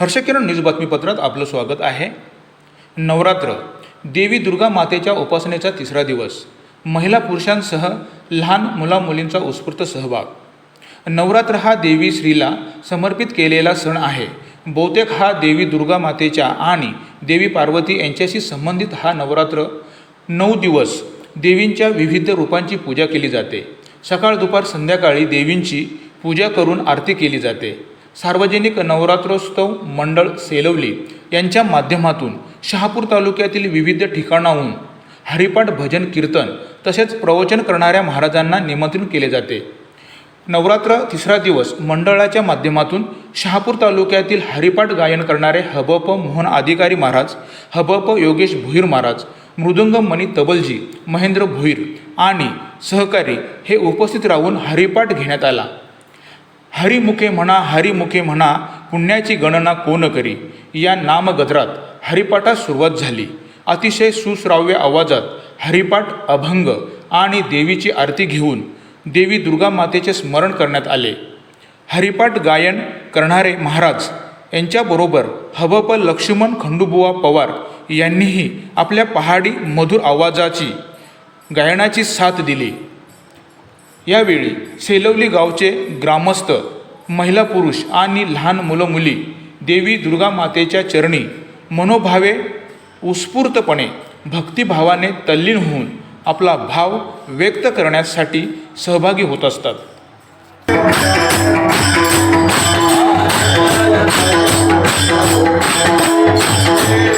हर्षकिरण news बातमीपत्रात आपलं स्वागत आहे. नवरात्र देवी दुर्गा मातेच्या उपासनेचा तिसरा दिवस महिला पुरुषांसह लहान मुलामुलींचा उत्स्फूर्त सहभाग. नवरात्र हा देवी श्रीला समर्पित केलेला सण आहे. बहुतेक हा देवी दुर्गा मातेच्या आणि देवी पार्वती यांच्याशी संबंधित हा नवरात्र नऊ दिवस देवींच्या विविध रूपांची पूजा केली जाते. सकाळ दुपार संध्याकाळी देवींची पूजा करून आरती केली जाते. सार्वजनिक नवरात्रोत्सव मंडळ सेलवली यांच्या माध्यमातून शहापूर तालुक्यातील विविध ठिकाणाहून हरिपाठ भजन कीर्तन तसेच प्रवचन करणाऱ्या महाराजांना निमंत्रण केले जाते. नवरात्र तिसरा दिवस मंडळाच्या माध्यमातून शहापूर तालुक्यातील हरिपाठ गायन करणारे हबप मोहन अधिकारी महाराज हबप योगेश भुईर महाराज मृदुंग मणी तबलजी महेंद्र भुईर आणि सहकारी हे उपस्थित राहून हरिपाठ घेण्यात आला. हरिमुखे म्हणा हरिमुखे म्हणा पुण्याची गणना कोण करी? या नामगजरात हरिपाठास सुरुवात झाली. अतिशय सुश्राव्य आवाजात हरिपाठ अभंग आणि देवीची आरती घेऊन देवी दुर्गा मातेचे स्मरण करण्यात आले. हरिपाठ गायन करणारे महाराज यांच्याबरोबर हबप लक्ष्मण खंडूबुवा पवार यांनीही आपल्या पहाडी मधुर आवाजाची गायनाची साथ दिली. यावेळी सेलवली गावचे ग्रामस्थ महिला पुरुष आणि लहान मुलं मुली देवी दुर्गामातेच्या चरणी मनोभावे उत्स्फूर्तपणे भक्तिभावाने तल्लीन होऊन आपला भाव व्यक्त करण्यासाठी सहभागी होत असतात Thank you.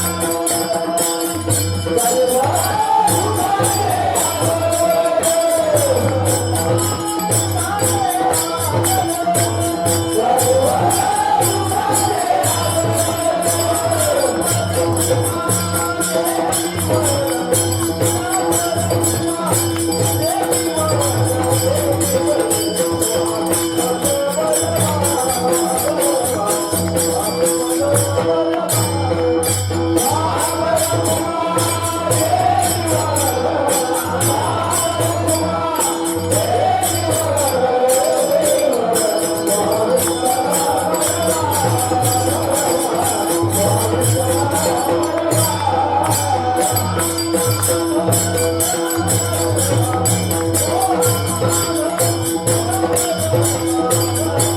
Música